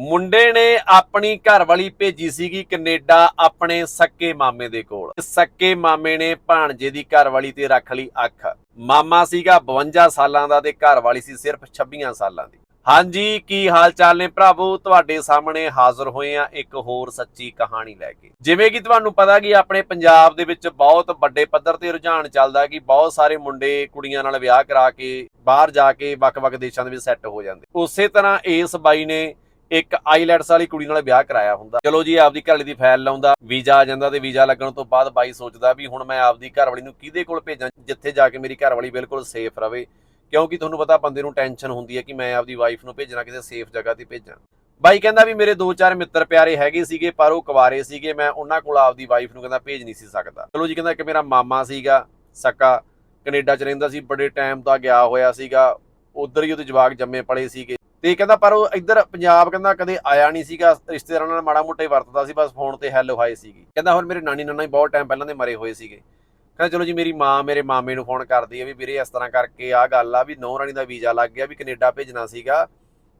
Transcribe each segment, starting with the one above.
ਮੁੰਡੇ ਨੇ ਆਪਣੀ ਘਰਵਾਲੀ ਭੇਜੀ ਸੀਗੀ ਕੈਨੇਡਾ ਆਪਣੇ ਸੱਕੇ ਮਾਮੇ ਦੇ ਕੋਲ। ਸੱਕੇ ਮਾਮੇ ਨੇ ਭਾਣਜੇ ਦੀ ਘਰਵਾਲੀ ਤੇ ਰੱਖ ਲਈ ਅੱਖ। ਮਾਮਾ ਸੀਗਾ 52 ਸਾਲਾਂ ਦਾ ਤੇ ਘਰਵਾਲੀ ਸੀ ਸਿਰਫ 26 ਸਾਲਾਂ ਦੀ। ਹਾਂਜੀ, ਕੀ ਹਾਲ ਚਾਲ ਨੇ ਭਰਾਵੋ? ਤੁਹਾਡੇ ਸਾਹਮਣੇ ਹਾਜ਼ਰ ਹੋਏ ਆ ਇੱਕ ਹੋਰ ਸੱਚੀ ਕਹਾਣੀ ਲੈ ਕੇ। ਜਿਵੇਂ ਕਿ ਤੁਹਾਨੂੰ ਪਤਾ ਕਿ ਆਪਣੇ ਪੰਜਾਬ ਦੇ ਵਿੱਚ ਬਹੁਤ ਵੱਡੇ ਪੱਧਰ ਤੇ ਰੁਝਾਨ ਚੱਲਦਾ ਕਿ ਬਹੁਤ ਸਾਰੇ ਮੁੰਡੇ ਕੁੜੀਆਂ ਨਾਲ ਵਿਆਹ ਕਰਾ ਕੇ ਬਾਹਰ ਜਾ ਕੇ ਵੱਖ-ਵੱਖ ਦੇਸ਼ਾਂ ਦੇ ਵਿੱਚ ਸੈੱਟ ਹੋ ਜਾਂਦੇ। ਉਸੇ ਤਰ੍ਹਾਂ ਇਸ ਬਾਈ ਨੇ ਇੱਕ ਆਈਲੈਟਸ ਵਾਲੀ ਕੁੜੀ ਨਾਲ ਵਿਆਹ ਕਰਾਇਆ ਹੁੰਦਾ। ਚਲੋ ਜੀ, ਆਪਦੀ ਘਰਵਾਲੀ ਦੀ ਫਾਈਲ ਲਾਉਂਦਾ, ਵੀਜ਼ਾ ਆ ਜਾਂਦਾ ਤੇ ਵੀਜ਼ਾ ਲੱਗਣ ਤੋਂ ਬਾਅਦ ਬਾਈ ਸੋਚਦਾ ਵੀ ਹੁਣ ਮੈਂ ਆਪਦੀ ਘਰਵਾਲੀ ਨੂੰ ਕਿਹਦੇ ਕੋਲ ਭੇਜਾਂ, ਜਿੱਥੇ ਜਾ ਕੇ ਮੇਰੀ ਘਰਵਾਲੀ ਬਿਲਕੁਲ ਸੇਫ ਰਵੇ। ਕਿਉਂਕਿ ਤੁਹਾਨੂੰ ਪਤਾ ਬੰਦੇ ਨੂੰ ਟੈਨਸ਼ਨ ਹੁੰਦੀ ਹੈ ਕਿ ਮੈਂ ਆਪਦੀ ਵਾਈਫ ਨੂੰ ਭੇਜਣਾ, ਕਿਸੇ ਸੇਫ ਜਗ੍ਹਾ ਤੇ ਭੇਜਾਂ। ਬਾਈ ਕਹਿੰਦਾ ਵੀ ਮੇਰੇ ਦੋ ਚਾਰ ਮਿੱਤਰ ਪਿਆਰੇ ਹੈਗੇ ਸੀਗੇ, ਪਰ ਉਹ ਕੁਵਾਰੇ ਸੀਗੇ, ਮੈਂ ਉਹਨਾਂ ਕੋਲ ਆਪਦੀ ਵਾਈਫ ਨੂੰ ਕਹਿੰਦਾ ਭੇਜ ਨਹੀਂ ਸੀ ਸਕਦਾ। ਚਲੋ ਜੀ, ਕਹਿੰਦਾ ਕਿ ਮੇਰਾ ਮਾਮਾ ਸੀਗਾ, ਸਕਾ, ਕੈਨੇਡਾ ਚ ਰਹਿੰਦਾ ਸੀ, ਬੜੇ ਟਾਈਮ ਦਾ ਗਿਆ ਹੋਇਆ ਸੀਗਾ, ਉਧਰ ਹੀ ਉਹਦੇ ਜਵਾਕ ਜੰਮੇ ਪਲੇ ਸੀਗੇ। ਤੇ ਕਹਿੰਦਾ ਪਰ ਉਹ ਇੱਧਰ ਪੰਜਾਬ ਕਹਿੰਦਾ ਕਦੇ ਆਇਆ ਨਹੀਂ ਸੀਗਾ, ਰਿਸ਼ਤੇਦਾਰਾਂ ਨਾਲ ਮਾੜਾ ਮੋਟਾ ਹੀ ਵਰਤਦਾ ਸੀ, ਬਸ ਫੋਨ ਤੇ ਹੈਲੋ ਹਾਈ ਸੀਗੀ। ਕਹਿੰਦਾ ਹੁਣ ਮੇਰੇ ਨਾਨੀ ਨਾਨਾ ਹੀ ਬਹੁਤ ਟਾਈਮ ਪਹਿਲਾਂ ਦੇ ਮਰੇ ਹੋਏ ਸੀਗੇ। ਕਹਿੰਦਾ ਚਲੋ ਜੀ ਮੇਰੀ ਮਾਂ ਮੇਰੇ ਮਾਮੇ ਨੂੰ ਫੋਨ ਕਰਦੀ ਹੈ ਵੀ ਵੀਰੇ ਇਸ ਤਰ੍ਹਾਂ ਕਰਕੇ ਆਹ ਗੱਲ ਆ ਵੀ ਨੌ ਰਾਣੀ ਦਾ ਵੀਜ਼ਾ ਲੱਗ ਗਿਆ ਵੀ ਕੈਨੇਡਾ ਭੇਜਣਾ ਸੀਗਾ।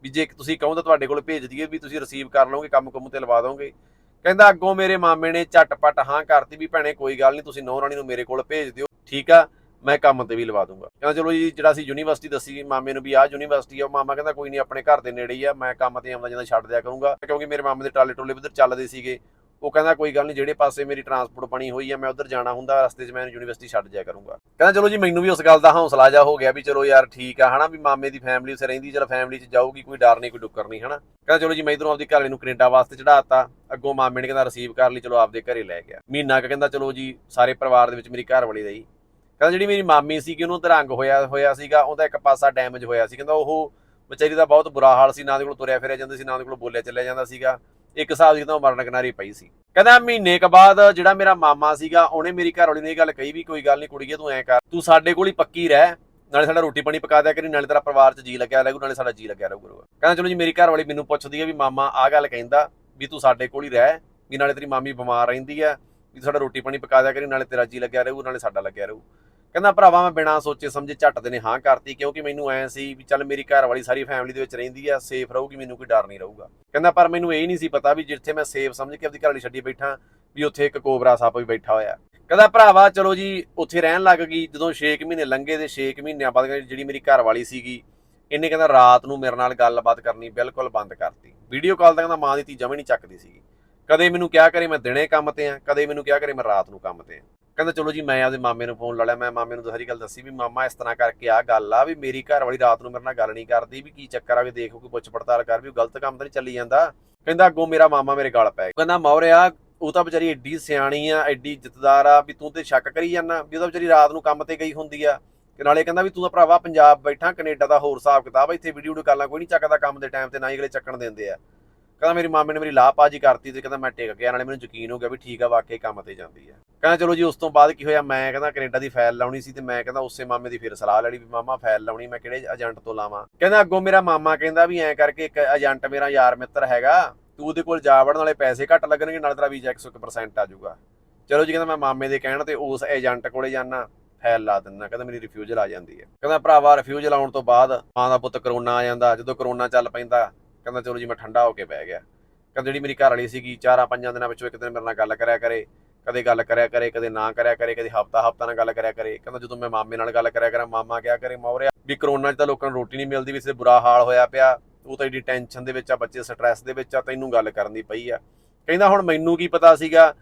ਵੀ ਜੇ ਤੁਸੀਂ ਕਹੋ ਤਾਂ ਤੁਹਾਡੇ ਕੋਲ ਭੇਜ ਦਈਏ ਵੀ ਤੁਸੀਂ ਰਿਸੀਵ ਕਰ ਲਓਗੇ, ਕੰਮ ਕੁੰਮ ਤੇ ਲਵਾ ਦੋਗੇ। ਕਹਿੰਦਾ ਅੱਗੋਂ ਮੇਰੇ ਮਾਮੇ ਨੇ ਝਟਪਟ ਹਾਂ ਕਰਤੀ ਵੀ ਭੈਣੇ ਕੋਈ ਗੱਲ ਨਹੀਂ, ਤੁਸੀਂ ਨੌ ਰਾਣੀ ਨੂੰ ਮੇਰੇ ਕੋਲ ਭੇਜ ਦਿਓ। ਠੀਕ ਆ? ਮੈਂ ਕੰਮ ਤੇ ਵੀ ਲਵਾ ਦੂੰਗਾ। ਕਹਿੰਦਾ, ਚਲੋ ਜੀ, ਜਿਹੜਾ ਅਸੀਂ ਯੂਨੀਵਰਸਿਟੀ ਦੱਸੀ, ਮਾਮੇ ਨੂੰ ਵੀ ਆਹ ਯੂਨੀਵਰਸਿਟੀ ਆ। ਉਹ ਮਾਮਾ ਕਹਿੰਦਾ, ਕੋਈ ਨਹੀਂ ਆਪਣੇ ਘਰ ਦੇ ਨੇੜੇ ਹੀ ਆ, ਮੈਂ ਕੰਮ ਤੇ ਆਉਂਦਾ ਜਾਂਦਾ ਛੱਡ ਦਿਆ ਕਰੂੰਗਾ। ਕਿਉਂਕਿ ਮੇਰੇ ਮਾਮੇ ਦੇ ਟਾਲੇ ਟੋਲੇ ਵੀ ਉੱਧਰ ਚੱਲਦੇ ਸੀਗੇ। ਉਹ ਕਹਿੰਦਾ, ਕੋਈ ਗੱਲ ਨਹੀਂ ਜਿਹੜੇ ਪਾਸੇ ਮੇਰੀ ਟਰਾਂਸਪੋਰਟ ਬਣੀ ਹੋਈ ਆ, ਮੈਂ ਉੱਧਰ ਜਾਣਾ ਹੁੰਦਾ, ਰਸਤੇ 'ਚ ਮੈਂ ਯੂਨੀਵਰਸਿਟੀ ਛੱਡ ਜਾਇਆ ਕਰੂੰਗਾ। ਕਹਿੰਦਾ, ਚਲੋ ਜੀ, ਮੈਨੂੰ ਵੀ ਉਸ ਗੱਲ ਦਾ ਹੌਸਲਾ ਜਾ ਹੋ ਗਿਆ ਵੀ ਚਲੋ ਯਾਰ ਠੀਕ ਆ, ਹਨਾ, ਵੀ ਮਾਮੇ ਦੀ ਫੈਮਿਲੀ ਉਸੇ ਰਹਿੰਦੀ, ਚਲ ਫੈਮਿਲੀ 'ਚ ਜਾਊਗੀ, ਕੋਈ ਡਰ ਨਹੀਂ, ਕੋਈ ਡੁੱਕਰ ਨਹੀਂ, ਹਨਾ? ਕਹਿੰਦਾ, ਚਲੋ ਜੀ, ਮੈਂ ਇਧਰੋਂ ਆਪਦੀ ਘਰਵਾਲੀ ਨੂੰ ਕੈਨੇਡਾ ਵਾਸਤੇ ਚੜਾਤਾ ਅੱਗੋਂ ਮਾਮੇ ਨੇ ਕਹਿੰਦਾ ਰਿਸੀਵ ਕਰ ਲਈ, ਚਲੋ ਆਪਦੇ ਘਰੇ ਲੈ ਗਿਆ। ਮਹੀਨਾ ਕੁ ਕਹਿੰਦਾ, ਚਲੋ ਜੀ, ਸਾਰੇ ਪਰਿਵਾਰ ਦੇ ਵਿੱਚ ਮੇਰੀ ਘਰ ਘਰਵਾਲੀ ਰਹੀ। ਕਹਿੰਦਾ ਜਿਹੜੀ ਮੇਰੀ ਮਾਮੀ ਸੀ ਕਿ ਉਹਨੂੰ ਤਰੰਗ ਹੋਇਆ ਹੋਇਆ ਸੀਗਾ ਉਹਦਾ ਇੱਕ ਪਾਸਾ ਡੈਮੇਜ ਹੋਇਆ ਸੀ। ਕਹਿੰਦਾ ਉਹ ਵਿਚਾਰੀ ਦਾ ਬਹੁਤ ਬੁਰਾ ਹਾਲ ਸੀ, ਨਾ ਦੇ ਕੋਲ ਤੁਰਿਆ ਫਿਰਿਆ ਜਾਂਦਾ ਸੀ, ਨਾ ਦੇ ਕੋਲ ਬੋਲਿਆ ਚੱਲਿਆ ਜਾਂਦਾ ਸੀਗਾ। ਇੱਕ ਹਿਸਾਬ ਦੀ ਤਾਂ ਉਹ ਮਰਨ ਕਿਨਾਰੀ ਪਈ ਸੀ। ਕਹਿੰਦਾ ਮਹੀਨੇ ਕ ਬਾਅਦ ਜਿਹੜਾ ਮੇਰਾ ਮਾਮਾ ਸੀਗਾ, ਉਹਨੇ ਮੇਰੀ ਘਰ ਵਾਲੀ ਨੇ ਇਹ ਗੱਲ ਕਹੀ ਵੀ ਕੋਈ ਗੱਲ ਨਹੀਂ ਕੁੜੀਏ, ਤੂੰ ਐ ਕਰ। ਤੂੰ ਸਾਡੇ ਕੋਲ ਹੀ ਪੱਕੀ ਰਹਿ। ਨਾਲੇ ਸਾਡਾ ਰੋਟੀ ਪਾਣੀ ਪਕਾ ਦਿਆ ਕਰੀ, ਨਾਲੇ ਤੇਰਾ ਪਰਿਵਾਰ 'ਚ ਜੀ ਲੱਗਿਆ ਰਹੂ, ਨਾਲੇ ਸਾਡਾ ਜੀ ਲੱਗਿਆ ਰਹੂ ਕਹਿੰਦਾ ਚਲੋ ਜੀ, ਮੇਰੀ ਘਰ ਵਾਲੀ ਮੈਨੂੰ ਪੁੱਛਦੀ ਹੈ ਵੀ ਮਾਮਾ ਆਹ ਗੱਲ ਕਹਿੰਦਾ ਵੀ ਤੂੰ ਸਾਡੇ ਕੋਲ ਹੀ ਰਹਿ, ਵੀ ਨਾਲੇ ਤੇਰੀ ਮਾਮੀ ਬਿਮਾਰ ਰਹਿੰਦੀ ਆ, ਵੀ ਸਾਡਾ ਰੋਟੀ ਪਾਣੀ ਪਕਾ ਦਿਆ ਕਰੀ, ਨਾਲੇ ਤੇਰਾ ਜੀ ਲੱਗਿਆ ਰਹੂ, ਨਾਲੇ ਸਾਡਾ ਲੱਗਿਆ ਰਹੂ। ਕਹਿੰਦਾ, ਭਰਾਵਾ, ਮੈਂ ਬਿਨਾਂ ਸੋਚੇ ਸਮਝੇ ਝੱਟ ਦੇ ਨੇ ਹਾਂ ਕਰਤੀ, ਕਿਉਂਕਿ ਮੈਨੂੰ ਐ ਸੀ ਵੀ ਚੱਲ ਮੇਰੀ ਘਰ ਵਾਲੀ ਸਾਰੀ ਫੈਮਿਲੀ ਦੇ ਵਿੱਚ ਰਹਿੰਦੀ ਆ ਸੇਫ ਰਹੂਗੀ, ਮੈਨੂੰ ਕੋਈ ਡਰ ਨਹੀਂ ਰਹੂਗਾ। ਕਹਿੰਦਾ, ਪਰ ਮੈਨੂੰ ਇਹ ਨਹੀਂ ਸੀ ਪਤਾ ਵੀ ਜਿੱਥੇ ਮੈਂ ਸੇਫ ਸਮਝ ਕੇ ਆਪਦੀ ਘਰ ਵਾਲੀ ਛੱਡੀ ਬੈਠਾ, ਵੀ ਉੱਥੇ ਇੱਕ ਕੋਬਰਾ ਸੱਪ ਵੀ ਬੈਠਾ ਹੋਇਆ। ਕਹਿੰਦਾ, ਭਰਾਵਾ, ਚਲੋ ਜੀ, ਉੱਥੇ ਰਹਿਣ ਲੱਗ ਗਈ, ਜਦੋਂ 6 ਮਹੀਨੇ ਲੰਘੇ ਤੇ 6 ਮਹੀਨਿਆਂ ਬਾਅਦ ਜਿਹੜੀ ਮੇਰੀ ਘਰ ਵਾਲੀ ਸੀਗੀ, ਇਹਨੇ ਕਹਿੰਦਾ, ਰਾਤ ਨੂੰ ਮੇਰੇ ਨਾਲ ਗੱਲਬਾਤ ਕਰਨੀ, ਬਿਲਕੁਲ ਬੰਦ ਕਰਤੀ। ਵੀਡੀਓ ਕਾਲ ਤਾਂ ਕਹਿੰਦਾ, ਮਾਂ ਦੀ ਤੀ ਜਮੇ ਨਹੀਂ ਚੱਕਦੀ ਸੀਗੀ। ਕਦੇ ਮੈਨੂੰ ਕਿਹਾ ਕਰੇ, ਮੈਂ ਦਿਨੇ ਕੰਮ ਤੇ ਆ, ਕਦੇ ਮੈਨੂੰ ਕਿਹਾ ਕਰੇ, ਮੈਂ ਰਾਤ ਨੂੰ ਕੰਮ ਤੇ ਆ। ਕਹਿੰਦਾ ਚਲੋ ਜੀ ਮੈਂ ਆਪਦੇ ਮਾਮੇ ਨੂੰ ਫੋਨ ਲਾ ਲਿਆ। ਮੈਂ ਮਾਮੇ ਨੂੰ ਸਾਰੀ ਗੱਲ ਦੱਸੀ ਵੀ ਮਾਮਾ ਇਸ ਤਰ੍ਹਾਂ ਕਰਕੇ ਆ ਗੱਲ ਆ ਵੀ ਮੇਰੀ ਘਰ ਵਾਲੀ ਰਾਤ ਨੂੰ ਮੇਰੇ ਨਾਲ ਗੱਲ ਨਹੀਂ ਕਰਦੀ ਵੀ ਕੀ ਚੱਕਰ ਆ ਵੀ ਦੇਖੋ ਕੋਈ ਪੁੱਛ ਪੜਤਾਲ ਕਰ ਵੀ ਗਲਤ ਕੰਮ ਤਾਂ ਨਹੀਂ ਚੱਲੀ ਜਾਂਦਾ। ਕਹਿੰਦਾ ਅੱਗੋਂ ਮੇਰਾ ਮਾਮਾ ਮੇਰੇ ਗਲ ਪੈ ਗਿਆ। ਕਹਿੰਦਾ ਮੌਰਿਆ ਉਹ ਤਾਂ ਵਿਚਾਰੀ ਐਡੀ ਸਿਆਣੀ ਆ ਐਡੀ ਜਿੱਤਦਾਰ ਆ ਵੀ ਤੂੰ ਤੇ ਸ਼ੱਕ ਕਰੀ ਜਾਂਦਾ ਵੀ ਉਹ ਤਾਂ ਵਿਚਾਰੀ ਰਾਤ ਨੂੰ ਕੰਮ ਤੇ ਗਈ ਹੁੰਦੀ ਆ। ਤੇ ਨਾਲੇ ਕਹਿੰਦਾ ਵੀ ਤੂੰ ਤਾਂ ਭਰਾਵਾ ਪੰਜਾਬ ਬੈਠਾ ਕੈਨੇਡਾ ਦਾ ਹੋਰ ਹਿਸਾਬ ਕਿਤਾਬ ਆ, ਇੱਥੇ ਵੀਡੀਓ ਵੀਡੀਓ ਕਾਲਾਂ ਕੋਈ ਨਹੀਂ ਚੱਕਦਾ ਕੰਮ ਦੇ ਟਾਈਮ ਤੇ ਨਾ ਹੀ ਅਗਲੇ ਚੱਕਣ ਦਿੰਦੇ ਆ। ਕਹਿੰਦਾ ਮੇਰੀ ਮਾਮੇ ਨੇ ਮੇਰੀ ਲਾਪਾਜੀ ਕਰਤੀ ਤੇ ਕਹਿੰਦਾ ਮੈਂ ਟਿਕ ਗਿਆ ਨਾਲੇ ਮੈਨੂੰ ਯਕੀਨ ਹੋ ਗਿਆ ਵੀ ਠੀਕ ਆ ਵਾਕਈ ਕੰਮ ਤੇ ਜਾਂਦੀ ਆ। ਕਹਿੰਦਾ ਚਲੋ ਜੀ ਉਸ ਤੋਂ ਬਾਅਦ ਕੀ ਹੋਇਆ, ਮੈਂ ਕਹਿੰਦਾ ਕੈਨੇਡਾ ਦੀ ਫਾਈਲ ਲਾਉਣੀ ਸੀ ਤੇ ਮੈਂ ਕਹਿੰਦਾ ਉਸੇ ਮਾਮੇ ਦੀ ਫਿਰ ਸਲਾਹ ਲੈਣੀ ਵੀ ਮਾਮਾ ਫਾਈਲ ਲਾਉਣੀ, ਮੈਂ ਕਿਹੜੇ ਏਜੰਟ ਤੋਂ ਲਾਵਾਂ। ਕਹਿੰਦਾ ਅੱਗੋਂ ਮੇਰਾ ਮਾਮਾ ਕਹਿੰਦਾ ਵੀ ਐਂ ਕਰਕੇ ਇੱਕ ਏਜੰਟ ਮੇਰਾ ਯਾਰ ਮਿੱਤਰ ਹੈਗਾ, ਤੂੰ ਉਹਦੇ ਕੋਲ ਜਾ ਵੜਨ ਵਾਲੇ ਪੈਸੇ ਘੱਟ ਲੱਗਣਗੇ, ਨਾਲ ਤੇਰਾ ਵੀਜ਼ਾ 100% ਆ ਜਾਊਗਾ। ਚਲੋ ਜੀ ਕਹਿੰਦਾ ਮੈਂ ਮਾਮੇ ਦੇ ਕਹਿਣ ਤੇ ਉਸ ਏਜੰਟ ਕੋਲੇ ਜਾਣਾ ਫੈਲ ਲਾ ਦਿੰਦਾ ਕਹਿੰਦਾ ਮੇਰੀ ਰਿਫਿਊਜ਼ਲ ਆ ਜਾਂਦੀ ਹੈ। ਕਹਿੰਦਾ ਭਰਾਵਾ ਰਿਫਿਊਜ਼ਲ ਆਉਣ ਤੋਂ ਬਾਅਦ ਮਾਂ ਦਾ ਪੁੱਤ ਕਰੋਨਾ ਆ ਜਾਂਦਾ, ਜਦੋਂ ਕਰੋਨਾ ਚੱਲ ਪੈਂਦਾ, ਕਹਿੰਦਾ ਚਲੋ ਜੀ ਮੈਂ ਠੰਡਾ ਹੋ ਕੇ ਬਹਿ ਗਿਆ। ਕਹਿੰਦਾ ਜਿਹੜੀ ਮੇਰੀ ਘਰ ਵਾਲੀ ਸੀਗੀ, ਚਾਰਾਂ ਪੰਜਾਂ ਦਿਨਾਂ ਵਿੱਚੋਂ ਇੱਕ ਦਿਨ ਮੇਰੇ ਨਾਲ ਗੱਲ ਕਰਿਆ ਕਰੇ ਕਦੇ ਗੱਲ ਕਰਿਆ ਕਰੇ, ਕਦੇ ਨਾ ਕਰਿਆ ਕਰੇ, ਕਦੇ ਹਫਤਾ ਹਫਤਾ ਨਾਲ ਗੱਲ ਕਰਿਆ ਕਰੇ। ਕਹਿੰਦਾ ਜਦੋਂ ਮੈਂ ਮਾਮੇ ਨਾਲ ਗੱਲ ਕਰਿਆ ਕਰਾਂ, ਮਾਮਾ ਕਿਹਾ ਕਰੇ, ਮੌਰਿਆ, ਵੀ ਕਰੋਨਾ 'ਚ ਤਾਂ ਲੋਕਾਂ ਨੂੰ ਰੋਟੀ ਨਹੀਂ ਮਿਲਦੀ, ਵੀ ਸੇ ਬੁਰਾ ਹਾਲ ਹੋਇਆ ਪਿਆ। ਉਹ ਤਾਂ ਏਡੀ ਟੈਨਸ਼ਨ ਦੇ ਵਿੱਚ ਆ, ਬੱਚੇ ਸਟ੍ਰੈਸ ਦੇ ਵਿੱਚ ਆ, ਤੈਨੂੰ ਗੱਲ ਕਰਨ ਦੀ ਪਈ ਆ। ਕਹਿੰਦਾ ਹੁਣ ਮੈਨੂੰ ਕੀ ਪਤਾ ਸੀਗਾ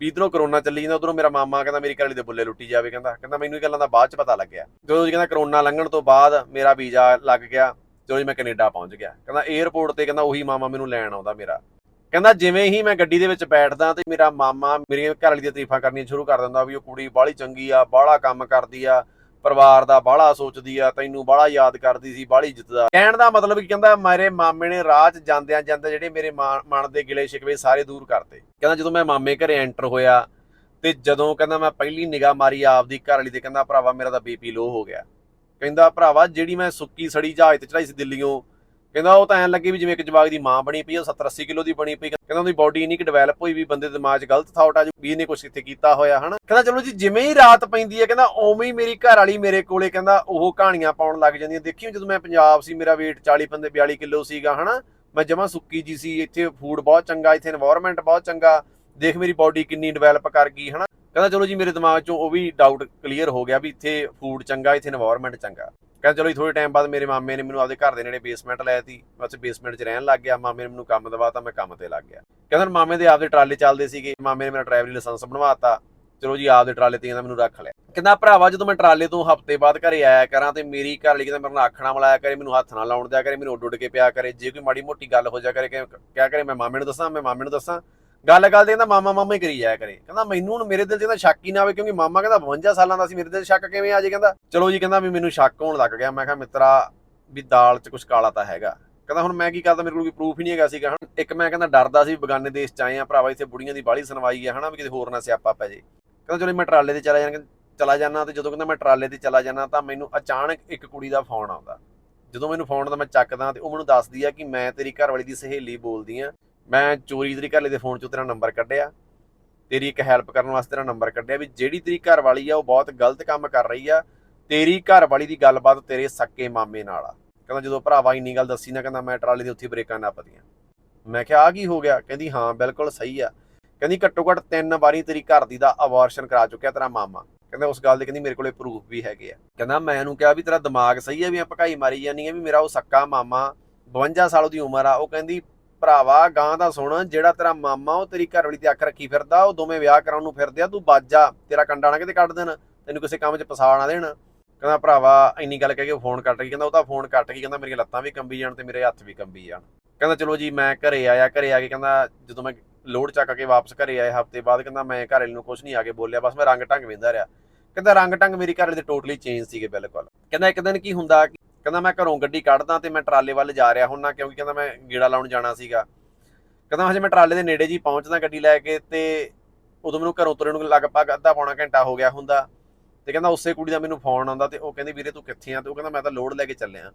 ਵੀ ਇਧਰੋਂ ਕਰੋਨਾ ਚੱਲੀ ਜਾਂਦਾ, ਉਧਰੋਂ ਮੇਰਾ ਮਾਮਾ ਕਹਿੰਦਾ ਮੇਰੀ ਘਰ ਦੇ ਬੁੱਲੇ ਲੁੱਟੀ ਜਾਵੇ ਕਹਿੰਦਾ। ਕਹਿੰਦਾ ਮੈਨੂੰ ਇਹ ਗੱਲਾਂ ਦਾ ਬਾਅਦ ਚ ਪਤਾ ਲੱਗਿਆ। ਜਦੋਂ ਜੀ ਕਹਿੰਦਾ ਕਰੋਨਾ ਲੰਘਣ ਤੋਂ ਬਾਅਦ ਮੇਰਾ ਵੀਜ਼ਾ ਲੱਗ ਗਿਆ, ਜਦੋਂ ਮੈਂ ਕੈਨੇਡਾ ਪਹੁੰਚ ਗਿਆ। ਕਹਿੰਦਾ 에ਅਰਪੋਰਟ ਤੇ ਕਹਿੰਦਾ ਉਹੀ ਮਾਮਾ ਮੈਨੂੰ ਲੈਣ ਆਉਂਦਾ ਮੇਰਾ। ਕਹਿੰਦਾ ਜਿਵੇਂ ਹੀ ਮੈਂ ਗੱਡੀ ਦੇ ਵਿੱਚ ਬੈਠਦਾ ਤੇ ਮੇਰਾ ਮਾਮਾ ਮੇਰੀਆਂ ਘਰ ਵਾਲੀ ਦੀਆਂ ਤਾਰੀਫਾਂ ਕਰਨੀਆਂ ਸ਼ੁਰੂ ਕਰ ਦਿੰਦਾ ਵੀ ਉਹ ਕੁੜੀ ਬਾਹਲੀ ਚੰਗੀ ਆ, ਬਾਹਲਾ ਕੰਮ ਕਰਦੀ ਆ, ਪਰਿਵਾਰ ਦਾ ਬਾਹਲਾ ਸੋਚਦੀ ਆ, ਤੈਨੂੰ ਬਾਹਲਾ ਯਾਦ ਕਰਦੀ ਸੀ, ਬਾਹਲੀ ਜਿੱਤਦਾ ਕਹਿਣ ਦਾ ਮਤਲਬ ਕੀ ਕਹਿੰਦਾ, ਮੇਰੇ ਮਾਮੇ ਨੇ ਰਾਹ 'ਚ ਜਾਂਦਿਆਂ ਜਾਂਦੇ ਜਿਹੜੇ ਮੇਰੇ ਮਾ- ਮਨ ਦੇ ਗਿਲੇ ਸ਼ਿਕਵੇ ਸਾਰੇ ਦੂਰ ਕਰਤੇ। ਕਹਿੰਦਾ ਜਦੋਂ ਮੈਂ ਮਾਮੇ ਘਰੇ ਐਂਟਰ ਹੋਇਆ ਤੇ ਜਦੋਂ ਕਹਿੰਦਾ ਮੈਂ ਪਹਿਲੀ ਨਿਗਾਹ ਮਾਰੀ ਆਪਦੀ ਘਰ ਵਾਲੀ ਤੇ ਕਹਿੰਦਾ, ਭਰਾਵਾ ਮੇਰਾ ਤਾਂ ਬੀਪੀ ਲੋ ਹੋ ਗਿਆ। ਕਹਿੰਦਾ, ਭਰਾਵਾ ਜਿਹੜੀ ਮੈਂ ਸੁੱਕੀ ਸੜੀ ਜਹਾਜ਼ ਤੇ ਚੜਾਈ ਸੀ ਦਿੱਲੀੋਂ ਕਹਿੰਦਾ ਉਹ ਤਾਂ ਐਂ ਲੱਗੇ ਵੀ ਜਿਵੇਂ ਇੱਕ ਜਵਾਗ ਦੀ ਮਾਂ ਬਣੀ ਪਈ ਆ 70 80 ਕਿਲੋ ਦੀ ਬਣੀ ਪਈ ਕਹਿੰਦਾ ਉਹਦੀ ਬਾਡੀ ਇਨੀ ਕਿ ਡਿਵੈਲਪ ਹੋਈ ਵੀ ਬੰਦੇ ਦੇ ਦਿਮਾਗ 'ਚ ਗਲਤ ਥਾਟ ਆ ਜੂ ਵੀ ਇਹਨੇ ਕੁਝ ਇੱਥੇ ਕੀਤਾ ਹੋਇਆ, ਹਨਾ? ਕਹਿੰਦਾ ਚਲੋ ਜੀ, ਜਿਵੇਂ ਹੀ ਰਾਤ ਪੈਂਦੀ ਹੈ ਕਹਿੰਦਾ ਉਵੇਂ ਹੀ ਮੇਰੀ ਘਰ ਵਾਲੀ ਮੇਰੇ ਕੋਲੇ ਕਹਿੰਦਾ ਉਹ ਕਹਾਣੀਆਂ ਪਾਉਣ ਲੱਗ ਜਾਂਦੀਆਂ। ਦੇਖੀ, ਜਦੋਂ ਮੈਂ ਪੰਜਾਬ ਸੀ, ਮੇਰਾ weight 40 ਪੰਦੇ 42 ਕਿਲੋ ਸੀਗਾ, ਹਨਾ? ਮੈਂ ਜਮਾ ਸੁੱਕੀ ਜੀ ਸੀ, ਇੱਥੇ ਫੂਡ ਬਹੁਤ ਚੰਗਾ, ਇੱਥੇ এনवायरमेंट ਬਹੁਤ ਚੰਗਾ। ਦੇਖ ਮੇਰੀ ਬੋਡੀ ਕਿੰਨੀ ਡਿਵੈਲਪ ਕਰ ਗਈ, ਹਨਾ? ਕਹਿੰਦਾ ਚਲੋ ਜੀ ਮੇਰੇ ਦਿਮਾਗ 'ਚੋਂ ਉਹ ਵੀ ਡਾਊਟ ਕਲੀਅਰ ਹੋ ਗਿਆ ਵੀ ਇੱਥੇ ਫੂਡ ਚੰਗਾ, ਇੱਥੇ এনवायरमेंट ਚੰਗਾ। ਕਹਿੰਦਾ ਚਲੋ ਜੀ ਥੋੜੇ ਟਾਈਮ ਬਾਅਦ ਮੇਰੇ ਮਾਮੇ ਨੇ ਮੈਨੂੰ ਆਪਦੇ ਘਰ ਦੇ ਨੇੜੇ ਬੇਸਮੈਂਟ ਲੈ ਸੀ ਮੈਂ ਉੱਥੇ ਬੇਸਮੈਂਟ 'ਚ ਰਹਿਣ ਲੱਗ ਗਿਆ। ਮਾਮੇ ਨੇ ਮੈਨੂੰ ਕੰਮ ਦਵਾਤਾ, ਮੈਂ ਕੰਮ ਤੇ ਲੱਗ ਗਿਆ। ਕਹਿੰਦਾ ਮਾਮੇ ਦੇ ਆਪਦੇ ਟਰਾਲੇ ਚੱਲਦੇ ਸੀਗੇ। ਮਾਮੇ ਨੇ ਮੇਰਾ ਡਰਾਈਵਰੀ ਲਾਇਸੈਂਸ ਬਣਵਾਤਾ। ਚਲੋ ਜੀ ਆਪਦੇ ਟਰਾਲੇ ਤੇ ਕਹਿੰਦਾ ਮੈਨੂੰ ਰੱਖ ਲਿਆ ਕਹਿੰਦਾ ਭਰਾਵਾ ਜਦੋਂ ਮੈਂ ਟਰਾਲੇ ਤੋਂ ਹਫ਼ਤੇ ਬਾਅਦ ਘਰੇ ਆਇਆ ਕਰਾਂ ਤੇ ਮੇਰੀ ਘਰ ਲਈ ਕਹਿੰਦਾ ਮੇਰੇ ਨਾਲ ਅੱਖਣਾ ਮਲਾਇਆ ਕਰੇ, ਮੈਨੂੰ ਹੱਥ ਨਾ ਲਾਉਣ ਦਿਆ ਕਰੇ, ਮੈਨੂੰ ਉੱਡ ਉੱਡ ਕੇ ਪਿਆ ਕਰੇ। ਜੇ ਕੋਈ ਮਾੜੀ ਮੋਟੀ ਗੱਲ ਹੋ ਜਾ ਕਰੇ, ਕਿਹਾ ਕਰੇ ਮੈਂ ਮਾਮੇ ਨੂੰ ਦੱਸਾਂ, ਮੈਂ ਮਾਮੇ ਨੂੰ ਦੱਸਾਂ। ਗੱਲ ਗੱਲ ਦੇ ਕਹਿੰਦਾ ਮਾਮਾ ਮਾਮਾ ਹੀ ਕਰੀ ਜਾਇਆ ਕਰੇ। ਕਹਿੰਦਾ ਮੈਨੂੰ ਹੁਣ ਮੇਰੇ ਦਿਲ 'ਚ ਇਹਦਾ ਸ਼ੱਕ ਹੀ ਨਾ ਆਵੇ ਕਿਉਂਕਿ ਮਾਮਾ ਕਹਿੰਦਾ 52 ਸਾਲਾਂ ਦਾ ਸੀ, ਮੇਰੇ ਦਿਲ 'ਚ ਸ਼ੱਕ ਕਿਵੇਂ ਆ ਜੇ ਕਹਿੰਦਾ। ਚਲੋ ਜੀ ਕਹਿੰਦਾ ਵੀ ਮੈਨੂੰ ਸ਼ੱਕ ਹੋਣ ਲੱਗ ਗਿਆ। ਮੈਂ ਕਿਹਾ ਮਿੱਤਰਾ, ਵੀ ਦਾਲ 'ਚ ਕੁਝ ਕਾਲਾ ਤਾਂ ਹੈਗਾ। ਕਹਿੰਦਾ ਹੁਣ ਮੈਂ ਕੀ ਕਰਦਾ, ਮੇਰੇ ਕੋਲ ਕੋਈ ਪ੍ਰੂਫ ਹੀ ਨਹੀਂ ਹੈਗਾ ਸੀਗਾ। ਹਨਾ। ਇੱਕ ਮੈਂ ਕਹਿੰਦਾ ਡਰਦਾ ਸੀ ਬਗਾਨੇ ਦੇਸ਼ 'ਚ ਆਏ ਆ, ਭਰਾਵਾ ਇੱਥੇ ਬੁੜੀਆਂ ਦੀ ਬਾਹਲੀ ਸੁਣਵਾਈ ਹੈ ਹਨਾ, ਵੀ ਕਿਤੇ ਹੋਰ ਨਾ ਸਿਆਪਾ ਪੈ ਜੇ। ਕਹਿੰਦਾ ਚਲੋ ਮੈਂ ਟਰਾਲੇ ਤੇ ਚਲਾ ਜਾਣਾ ਚਲਾ ਜਾਣਾ ਤੇ ਜਦੋਂ ਕਹਿੰਦਾ ਮੈਂ ਟਰਾਲੇ ਤੇ ਚਲਾ ਜਾਣਾ ਤਾਂ ਮੈਨੂੰ ਅਚਾਨਕ ਇੱਕ ਕੁੜੀ ਦਾ ਫੋਨ ਆਉਂਦਾ। ਜਦੋਂ ਮੈਨੂੰ ਫੋਨ ਦਾ ਮੈਂ ਚੱਕਦਾ ਤੇ ਉਹ ਮੈਨੂੰ ਦੱਸਦੀ ਆ ਕਿ ਮੈਂ ਤੇਰੀ ਘਰ ਵਾਲੀ ਦੀ ਸਹੇਲੀ ਬੋਲਦੀ ਆ। ਮੈਂ ਚੋਰੀ ਤੇਰੀ ਘਰ ਦੇ ਫੋਨ ਚੋਂ ਤੇਰਾ ਨੰਬਰ ਕੱਢਿਆ। ਤੇਰੀ ਇੱਕ ਹੈਲਪ ਕਰਨ ਵਾਸਤੇ ਤੇਰਾ ਨੰਬਰ ਕੱਢਿਆ ਵੀ ਜਿਹੜੀ ਤੇਰੀ ਘਰ ਵਾਲੀ ਆ, ਉਹ ਬਹੁਤ ਗਲਤ ਕੰਮ ਕਰ ਰਹੀ ਆ। ਤੇਰੀ ਘਰ ਵਾਲੀ ਦੀ ਗੱਲਬਾਤ ਤੇਰੇ ਸੱਕੇ ਮਾਮੇ ਨਾਲ ਆ। ਕਹਿੰਦਾ ਜਦੋਂ ਭਰਾਵਾ ਇੰਨੀ ਗੱਲ ਦੱਸੀ ਨਾ, ਕਹਿੰਦਾ ਮੈਂ ਟਰਾਲੀ ਦੇ ਉੱਥੇ ਬ੍ਰੇਕਾਂ ਨੱਪਦੀਆਂ ਮੈਂ ਕਿਹਾ ਆ ਕੀ ਹੋ ਗਿਆ? ਕਹਿੰਦੀ, ਹਾਂ, ਬਿਲਕੁਲ ਸਹੀ ਆ। ਕਹਿੰਦੀ, ਘੱਟੋ ਘੱਟ ਤਿੰਨ ਵਾਰੀ ਤੇਰੀ ਘਰ ਦੀ ਦਾ ਅਬਾਰਸ਼ਨ ਕਰਾ ਚੁੱਕਿਆ ਤੇਰਾ ਮਾਮਾ। ਕਹਿੰਦਾ, ਉਸ ਗੱਲ ਦੇ ਕਹਿੰਦੀ ਮੇਰੇ ਕੋਲੇ ਪ੍ਰੂਫ ਵੀ ਹੈਗੇ ਆ। ਕਹਿੰਦਾ, ਮੈਂ ਇਹਨੂੰ ਕਿਹਾ ਵੀ ਤੇਰਾ ਦਿਮਾਗ ਸਹੀ ਆ, ਵੀ ਆ ਭਕਾਈ ਮਾਰੀ ਜਾਨੀ ਹੈ ਵੀ ਮੇਰਾ ਉਹ ਸੱਕਾ ਮਾਮਾ 52 ਸਾਲ ਦੀ ਉਮਰ ਆ। ਉਹ ਕਹਿੰਦੀ ਭਰਾਵਾ, ਗਾਂ ਦਾ ਸੁਣ ਜਿਹੜਾ ਤੇਰਾ ਮਾਮਾ, ਉਹ ਤੇਰੀ ਘਰ ਵਾਲੀ ਤੇ ਅੱਖ ਰੱਖੀ ਫਿਰਦਾ, ਉਹ ਦੋਵੇਂ ਵਿਆਹ ਕਰਾਉਣ ਨੂੰ ਫਿਰਦੇ ਆ, ਤੂੰ ਬਾਜਾ ਤੇਰਾ ਕੰਡਾ ਨਾ ਕਿਤੇ ਕੱਢ ਦੇਣ, ਤੈਨੂੰ ਕਿਸੇ ਕੰਮ 'ਚ ਫਸਾ ਨਾ ਦੇਣ। ਕਹਿੰਦਾ, ਭਰਾਵਾ, ਇੰਨੀ ਗੱਲ ਕਹਿ ਕੇ ਉਹ ਫੋਨ ਕੱਟ ਗਈ, ਕਹਿੰਦਾ, ਉਹ ਤਾਂ ਫੋਨ ਕੱਟ ਗਈ, ਕਹਿੰਦਾ, ਮੇਰੀਆਂ ਲੱਤਾਂ ਵੀ ਕੰਬੀ ਜਾਣ ਤੇ ਮੇਰੇ ਹੱਥ ਵੀ ਕੰਬੀ ਜਾਣ। ਕਹਿੰਦਾ, ਚਲੋ ਜੀ, ਮੈਂ ਘਰੇ ਆਇਆ, ਘਰੇ ਆ ਕੇ ਕਹਿੰਦਾ, ਜਦੋਂ ਮੈਂ ਲੋਡ ਚੱਕ ਕੇ ਵਾਪਸ ਘਰੇ ਆਏ ਹਫ਼ਤੇ ਬਾਅਦ, ਕਹਿੰਦਾ, ਮੈਂ ਘਰ ਵਾਲੇ ਨੂੰ ਕੁਝ ਨਹੀਂ ਆ ਕੇ ਬੋਲਿਆ, ਬਸ ਮੈਂ ਰੰਗ ਢੰਗ ਵੇਂਦਾ ਰਿਹਾ। ਕਹਿੰਦਾ ਰੰਗ ਢੰਗ ਮੇਰੀ ਘਰ ਵਾਲੇ ਦੇ ਟੋਟਲੀ ਚੇਂਜ ਸੀਗੇ ਬਿਲਕੁਲ। ਕਹਿੰਦਾ, ਇੱਕ ਦਿਨ ਕੀ ਹੁੰਦਾ ਕਹਿੰਦਾ ਮੈਂ ਘਰੋਂ ਗੱਡੀ ਕੱਢਦਾ ਤੇ ਮੈਂ ਟਰਾਲੇ ਵੱਲ ਜਾ ਰਿਹਾ ਹੁੰਨਾ ਕਿਉਂਕਿ ਕਹਿੰਦਾ ਮੈਂ ਗੇੜਾ ਲਾਉਣ ਜਾਣਾ ਸੀਗਾ। ਕਹਿੰਦਾ ਹਜੇ ਮੈਂ ਟਰਾਲੇ ਦੇ ਨੇੜੇ ਜੀ ਪਹੁੰਚਦਾ ਗੱਡੀ ਲੈ ਕੇ ਤੇ ਉਦੋਂ ਮੈਨੂੰ ਘਰੋਂ ਤੁਰਨ ਨੂੰ ਲਗਭਗ ਅੱਧਾ ਪੌਣਾ ਘੰਟਾ ਹੋ ਗਿਆ ਹੁੰਦਾ ਤੇ ਕਹਿੰਦਾ ਉਸੇ ਕੁੜੀ ਦਾ ਮੈਨੂੰ ਫੋਨ ਆਉਂਦਾ ਤੇ ਉਹ ਕਹਿੰਦੀ, ਵੀਰੇ ਤੂੰ ਕਿੱਥੇ ਆ? ਤੇ ਉਹ ਕਹਿੰਦਾ, ਮੈਂ ਤਾਂ ਲੋਡ ਲੈ ਕੇ ਚੱਲਿਆ।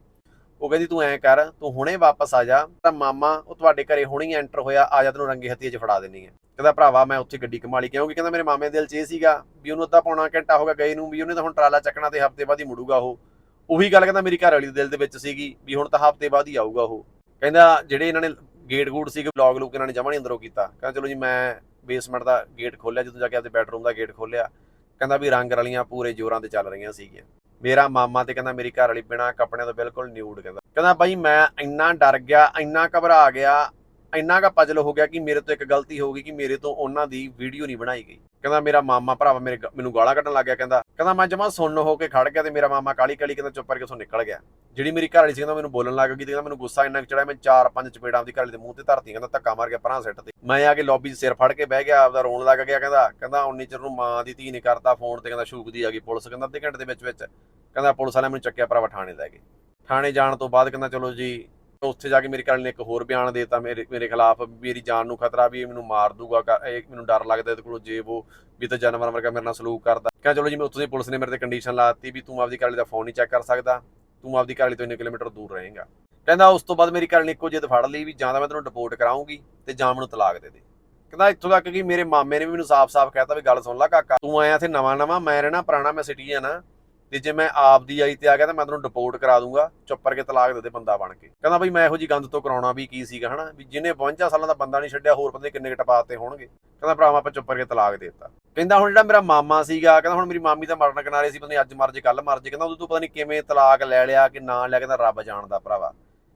ਉਹ ਕਹਿੰਦੀ, ਤੂੰ ਐਂ ਕਰ, ਤੂੰ ਹੁਣੇ ਵਾਪਸ ਆ ਜਾ ਤਾਂ ਮਾਮਾ ਉਹ ਤੁਹਾਡੇ ਘਰੇ ਹੁਣੇ ਹੀ ਐਂਟਰ ਹੋਇਆ, ਆ ਜਾ ਤੈਨੂੰ ਰੰਗੇ ਹੱਥੀਏ 'ਚ ਫੜਾ ਦੇਣੀ ਹੈ। ਕਹਿੰਦਾ, ਭਰਾਵਾ, ਮੈਂ ਉੱਥੇ ਗੱਡੀ ਕਮਾ ਲਈ ਕਿਉਂਕਿ ਕਹਿੰਦਾ ਮੇਰੇ ਮਾਮੇ ਦੇ ਦਿਲ 'ਚ ਇਹ ਸੀਗਾ ਵੀ ਉਹਨੂੰ ਅੱਧਾ ਪੌਣਾ ਘੰਟਾ ਹੋ ਗਿਆ ਗਏ ਨੂੰ, ਵੀ ਉਹਨੇ ਤਾਂ ਹੁਣ ਟਰਾਲਾ ਚੱਕਣਾ ਤੇ ਹਫ਼ਤੇ ਬਾਅਦ ਹੀ ਮੁੜੂਗਾ ਉਹ। ਉਹੀ ਗੱਲ ਕਹਿੰਦਾ ਮੇਰੀ ਘਰ ਵਾਲੀ ਦੇ ਦਿਲ ਦੇ ਵਿੱਚ ਸੀਗੀ ਵੀ ਹੁਣ ਤਾਂ ਹਫ਼ਤੇ ਬਾਅਦ ਹੀ ਆਊਗਾ ਉਹ। ਕਹਿੰਦਾ ਜਿਹੜੇ ਇਹਨਾਂ ਨੇ ਗੇਟ ਗੂਟ ਸੀਗੇ ਬਲੌਗ ਲੂਕ ਇਹਨਾਂ ਨੇ ਜਮਾ ਨਹੀਂ ਅੰਦਰੋਂ ਕੀਤਾ। ਕਹਿੰਦਾ ਚਲੋ ਜੀ, ਮੈਂ ਬੇਸਮੈਂਟ ਦਾ ਗੇਟ ਖੋਲਿਆ ਜਦੋਂ ਜਾ ਕੇ ਆਪਣੇ ਬੈਡਰੂਮ ਦਾ ਗੇਟ ਖੋਲਿਆ ਕਹਿੰਦਾ ਵੀ ਰੰਗ ਰਲੀਆਂ ਪੂਰੇ ਜ਼ੋਰਾਂ ਤੇ ਚੱਲ ਰਹੀਆਂ ਸੀਗੀਆਂ। ਮੇਰਾ ਮਾਮਾ ਤੇ ਕਹਿੰਦਾ ਮੇਰੀ ਘਰ ਵਾਲੀ ਬਿਨਾ ਕੱਪੜਿਆਂ ਤੋਂ ਬਿਲਕੁਲ ਨਿਊਡ ਕਹਿੰਦਾ। ਕਹਿੰਦਾ ਬਾਈ, ਮੈਂ ਇੰਨਾ ਡਰ ਗਿਆ, ਇੰਨਾ ਘਬਰਾ ਗਿਆ, ਇੰਨਾ ਕਾ ਪਜਲ ਹੋ ਗਿਆ ਕਿ ਮੇਰੇ ਤੋਂ ਇੱਕ ਗਲਤੀ ਹੋ ਗਈ ਕਿ ਮੇਰੇ ਤੋਂ ਉਹਨਾਂ ਦੀ ਵੀਡੀਓ ਨਹੀਂ ਬਣਾਈ ਗਈ। ਕਹਿੰਦਾ ਮੇਰਾ ਮਾਮਾ ਭਰਾਵਾ ਮੇਰੇ ਮੈਨੂੰ ਗਾਲਾਂ ਕੱਢਣ ਲੱਗ ਗਿਆ, ਕਹਿੰਦਾ ਕਹਿੰਦਾ ਮੈਂ ਜਮਾ ਸੁਣਨ ਹੋ ਕੇ ਖੜ ਗਿਆ ਤੇ ਮੇਰਾ ਮਾਮਾ ਕਾਲੀ ਕਾਲੀ ਕਹਿੰਦਾ ਚੁੱਪ ਕਰਕੇ ਉਥੋਂ ਨਿਕਲ ਗਿਆ। ਜਿਹੜੀ ਮੇਰੀ ਘਰ ਵਾਲੀ ਸੀ ਕਹਿੰਦਾ ਮੈਨੂੰ ਬੋਲਣ ਲੱਗ ਗਈ ਤੇ ਕਹਿੰਦਾ ਮੈਨੂੰ ਗੁੱਸਾ ਇੰਨਾ ਚੜਿਆ ਮੈਂ ਚਾਰ ਪੰਜ ਚਪੇੜਾਂ ਆਪਦੀ ਘਰ ਵਾਲੀ ਦੇ ਮੂੰਹ ਤੇ ਧਰਤੀ ਕਹਿੰਦਾ ਧੱਕਾ ਮਾਰ ਕੇ ਪਰਾਂ ਸਿੱਟ ਤੇ। ਮੈਂ ਆ ਕੇ ਲੌਬੀ 'ਚ ਸਿਰ ਫੜ ਕੇ ਬਹਿ ਗਿਆ, ਆਪਦਾ ਰੋਣ ਲੱਗ ਗਿਆ, ਕਹਿੰਦਾ ਕਹਿੰਦਾ ਉਨੀ ਚਿਰ ਨੂੰ ਮਾਂ ਦੀ ਧੀ ਨੇ ਕਰਤਾ ਫੋਨ ਤੇ ਕਹਿੰਦਾ ਸ਼ੂਕਦੀ ਆ ਗਈ ਪੁਲਿਸ, ਕਹਿੰਦਾ ਅੱਧੇ ਘੰਟੇ ਦੇ ਵਿੱਚ ਵਿੱਚ, ਕਹਿੰਦਾ ਪੁਲਿਸ ਵਾਲਿਆਂ ਮੈਨੂੰ ਚੱਕਿਆ ਭਰਾਵਾ ਥਾਣੇ ਲੈ ਗਏ ਥਾਣੇ ਜਾਣ ਤੋਂ ਬਾਅਦ ਕਹਿੰਦਾ ਚਲੋ ਜੀ ਉੱਥੇ ਜਾ ਕੇ ਮੇਰੀ ਘਰ ਨੇ ਇੱਕ ਹੋਰ ਬਿਆਨ ਦੇਤਾ, ਮੇਰੇ ਮੇਰੇ ਖਿਲਾਫ ਮੇਰੀ ਜਾਨ ਨੂੰ ਖਤਰਾ ਵੀ ਇਹ ਮੈਨੂੰ ਮਾਰ ਦੂਗਾ ਇਹ ਮੈਨੂੰ ਡਰ ਲੱਗਦਾ ਇਹਦੇ ਕੋਲੋਂ ਜੇ ਉਹ ਵੀ ਤਾਂ ਜਾਨਵਰ ਵਰਗਾ ਮੇਰੇ ਨਾਲ ਸਲੂਕ ਕਰਦਾ। ਕਹਿੰਦਾ ਚਲੋ ਜੀ, ਮੈਂ ਉੱਥੋਂ ਦੀ ਪੁਲਿਸ ਨੇ ਮੇਰੇ ਤੇ ਕੰਡੀਸ਼ਨ ਲਾਤੀ ਵੀ ਤੂੰ ਆਪਦੀ ਘਰ ਵਾਲੀ ਦਾ ਫੋਨ ਨਹੀਂ ਚੈੱਕ ਕਰ ਸਕਦਾ, ਤੂੰ ਆਪਦੀ ਘਰ ਵਾਲੀ ਤੋਂ ਇੰਨੇ ਕਿਲੋਮੀਟਰ ਦੂਰ ਰਹੇਂਗਾ। ਕਹਿੰਦਾ ਉਸ ਤੋਂ ਬਾਅਦ ਮੇਰੀ ਘਰ ਨੇ ਇੱਕੋ ਜਿੱਦ ਫੜ ਲਈ ਵੀ ਜਾਂ ਤਾਂ ਮੈਂ ਤੈਨੂੰ ਡਿਪੋਰਟ ਕਰਾਉਂਗੀ ਤੇ ਜਾਂ ਮੈਨੂੰ ਤਲਾਕ ਦੇ ਦੇ। ਕਹਿੰਦਾ ਇੱਥੋਂ ਤੱਕ ਕਿ ਮੇਰੇ ਮਾਮੇ ਨੇ ਵੀ ਮੈਨੂੰ ਸਾਫ਼-ਸਾਫ਼ ਕਹਿਤਾ ਵੀ ਗੱਲ ਸੁਣ ਲੈ ਕਾਕਾ, ਤੂੰ ਆਇਆ ਇੱਥੇ ਨਵਾਂ-ਨਵਾਂ, ਮੈਂ ਰਹਿਣਾ ਪੁਰਾਣਾ, ਮੈਂ ਸਿਟੀਜ਼ਨ ਆ। ਤੇ ਜੇ ਮੈਂ ਆਪ ਦੀ ਆਈ ਤੇ ਆ ਗਿਆ ਤਾਂ ਮੈਂ ਤੈਨੂੰ ਡਿਪੋਰਟ ਕਰਾ ਦੂੰਗਾ ਚੁੱਪਰ ਕੇ ਤਲਾਕ ਦੇ ਦੇ ਬੰਦਾ ਬਣ ਕੇ। ਕਹਿੰਦਾ ਬਈ ਮੈਂ ਇਹੋ ਜੀ ਗੰਦ ਤੋਂ ਕਰਾਉਣਾ ਵੀ ਕੀ ਸੀਗਾ, ਹਨਾ? ਵੀ ਜਿਹਨੇ 52 ਸਾਲਾਂ ਦਾ ਬੰਦਾ ਨਹੀਂ ਛੱਡਿਆ, ਹੋਰ ਬੰਦੇ ਨੀ ਕਿੰਨੇ ਟਪਾਤੇ ਹੋਣਗੇ। ਕਹਿੰਦਾ ਭਰਾਵਾ ਆਪਾਂ ਚੁੱਪਰ ਕੇ ਤਲਾਕ ਦੇਤਾ। ਕਹਿੰਦਾ ਹੁਣ ਜਿਹੜਾ ਮੇਰਾ ਮਾਮਾ ਸੀਗਾ, ਕਹਿੰਦਾ ਹੁਣ ਮੇਰੀ ਮਾਮੀ ਦਾ ਮਰਨ ਕਿਨਾਰੇ ਸੀ, ਪਤਾ ਅੱਜ ਮਰ ਜੇ ਕੱਲ ਮਰ ਜੇ, ਕਹਿੰਦਾ ਉਦੋਂ ਤੋਂ ਪਤਾ ਨਹੀਂ ਕਿਵੇਂ ਤਲਾਕ ਲੈ ਲਿਆ ਕਿ ਨਾ ਲਿਆ, ਕਹਿੰਦਾ ਰੱਬ ਜਾਣਦਾ ਭਰਾਵਾ।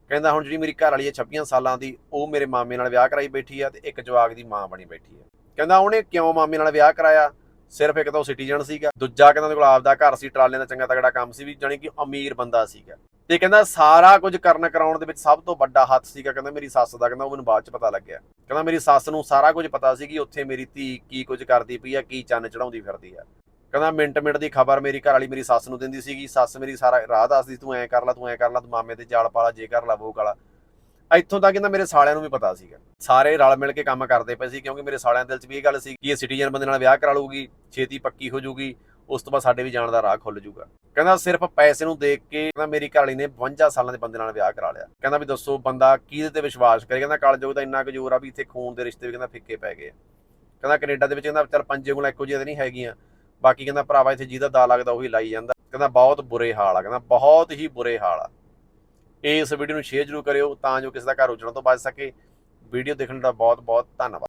ਕਹਿੰਦਾ ਹੁਣ ਜਿਹੜੀ ਮੇਰੀ ਘਰ ਵਾਲੀ ਹੈ 26 ਸਾਲਾਂ ਦੀ, ਉਹ ਮੇਰੇ ਮਾਮੇ ਨਾਲ ਵਿਆਹ ਕਰਾਈ ਬੈਠੀ ਆ ਤੇ ਇੱਕ ਜਵਾਕ ਦੀ ਮਾਂ ਬਣੀ ਬੈਠੀ ਆ। ਕਹਿੰਦਾ ਉਹਨੇ ਕਿਉਂ ਮਾਮੇ ਨਾਲ ਵਿਆਹ ਕਰਾਇਆ? ਸਿਰਫ ਇੱਕ ਤਾਂ ਉਹ ਸਿਟੀਜ਼ਨ ਸੀਗਾ, ਦੂਜਾ ਕਹਿੰਦਾ ਉਹਦੇ ਕੋਲ ਆਪਦਾ ਘਰ ਸੀ, ਟਰਾਲਿਆਂ ਦਾ ਚੰਗਾ ਤਗੜਾ ਕੰਮ ਸੀ ਵੀ ਜਾਣੀ ਕਿ ਅਮੀਰ ਬੰਦਾ ਸੀਗਾ। ਤੇ ਕਹਿੰਦਾ ਸਾਰਾ ਕੁਝ ਕਰਨ ਕਰਾਉਣ ਦੇ ਵਿੱਚ ਸਭ ਤੋਂ ਵੱਡਾ ਹੱਥ ਸੀਗਾ, ਕਹਿੰਦਾ ਮੇਰੀ ਸੱਸ ਦਾ, ਕਹਿੰਦਾ ਉਹ ਮੈਨੂੰ ਬਾਅਦ ਚ ਪਤਾ ਲੱਗਿਆ। ਕਹਿੰਦਾ ਮੇਰੀ ਸੱਸ ਨੂੰ ਸਾਰਾ ਕੁਝ ਪਤਾ ਸੀ ਕਿ ਉੱਥੇ ਮੇਰੀ ਧੀ ਕੀ ਕੁਝ ਕਰਦੀ ਪਈ ਆ, ਕੀ ਚੰਨ ਚੜਾਉਂਦੀ ਫਿਰਦੀ ਆ। ਕਹਿੰਦਾ ਮਿੰਟ ਮਿੰਟ ਦੀ ਖਬਰ ਮੇਰੀ ਘਰ ਵਾਲੀ ਮੇਰੀ ਸੱਸ ਨੂੰ ਦਿੰਦੀ ਸੀਗੀ, ਸੱਸ ਮੇਰੀ ਸਾਰਾ ਰਾਹ ਦੱਸਦੀ, ਤੂੰ ਐਂ ਕਰ ਲੈ, ਤੂੰ ਐਂ ਕਰ ਲੈ, ਤੂੰ ਮਾਮੇ ਤੇ ਜਾਲ ਪਾਲਾ, ਜੇ ਕਰ ਲੈ ਉਹ ਕਾਲਾ ਇੱਥੋਂ ਤੱਕ ਕਹਿੰਦਾ ਮੇਰੇ ਸਾਲਿਆਂ ਨੂੰ ਵੀ ਪਤਾ ਸੀਗਾ। ਸਾਰੇ ਰਲ ਮਿਲ ਕੇ ਕੰਮ ਕਰਦੇ ਪਏ ਸੀ ਕਿਉਂਕਿ ਮੇਰੇ ਸਾਲਿਆਂ ਦੇ ਦਿਲ 'ਚ ਵੀ ਇਹ ਗੱਲ ਸੀ ਕਿ ਇਹ ਸਿਟੀਜ਼ਨ ਬੰਦੇ ਨਾਲ ਵਿਆਹ ਕਰਾ ਲੂਗੀ ਛੇਤੀ ਪੱਕੀ ਹੋ ਜਾਊਗੀ, ਉਸ ਤੋਂ ਬਾਅਦ ਸਾਡੇ ਵੀ ਜਾਣ ਦਾ ਰਾਹ ਖੁੱਲ ਜੂਗਾ ਕਹਿੰਦਾ ਸਿਰਫ ਪੈਸੇ ਨੂੰ ਦੇਖ ਕੇ ਕਹਿੰਦਾ ਮੇਰੀ ਘਰ ਵਾਲੀ ਨੇ 52 ਸਾਲਾਂ ਦੇ ਬੰਦੇ ਨਾਲ ਵਿਆਹ ਕਰਾ ਲਿਆ। ਕਹਿੰਦਾ ਵੀ ਦੱਸੋ ਬੰਦਾ ਕਿਹਦੇ ਤੇ ਵਿਸ਼ਵਾਸ ਕਰੇ? ਕਹਿੰਦਾ ਕਲਯੁਗ ਦਾ ਇੰਨਾ ਕੁ ਆ ਵੀ ਇੱਥੇ ਖੂਨ ਦੇ ਰਿਸ਼ਤੇ ਵੀ ਕਹਿੰਦਾ ਫਿੱਕੇ ਪੈ ਗਏ ਆ। ਕਹਿੰਦਾ ਕੈਨੇਡਾ ਦੇ ਵਿੱਚ ਕਹਿੰਦਾ ਚੱਲ ਪੰਜੇ ਉਂਗਲਾਂ ਇੱਕੋ ਜਿਹੀਆਂ ਤਾਂ ਨਹੀਂ ਹੈਗੀਆਂ। ਬਾਕੀ ਕਹਿੰਦਾ ਭਰਾਵਾ ਇੱਥੇ ਜਿਹਦਾ ਦਾ ਲੱਗਦਾ ਉਹੀ ਲਾਈ ਜਾਂਦਾ। ਕਹਿੰਦਾ ਬਹੁਤ ਬੁਰੇ ਹਾਲ ਆ, ਕਹਿੰਦਾ ਬਹੁਤ ਹੀ ਬੁਰੇ ਹਾਲ ਆ। ਇਸ ਵੀਡੀਓ ਨੂੰ ਸ਼ੇਅਰ ਜ਼ਰੂਰ ਕਰਿਓ ਤਾਂ ਜੋ ਕਿਸੇ ਦਾ ਘਰ ਉਜੜਨ ਤੋਂ ਬਚ ਸਕੇ। ਵੀਡੀਓ ਦੇਖਣ ਦਾ ਬਹੁਤ ਬਹੁਤ ਧੰਨਵਾਦ।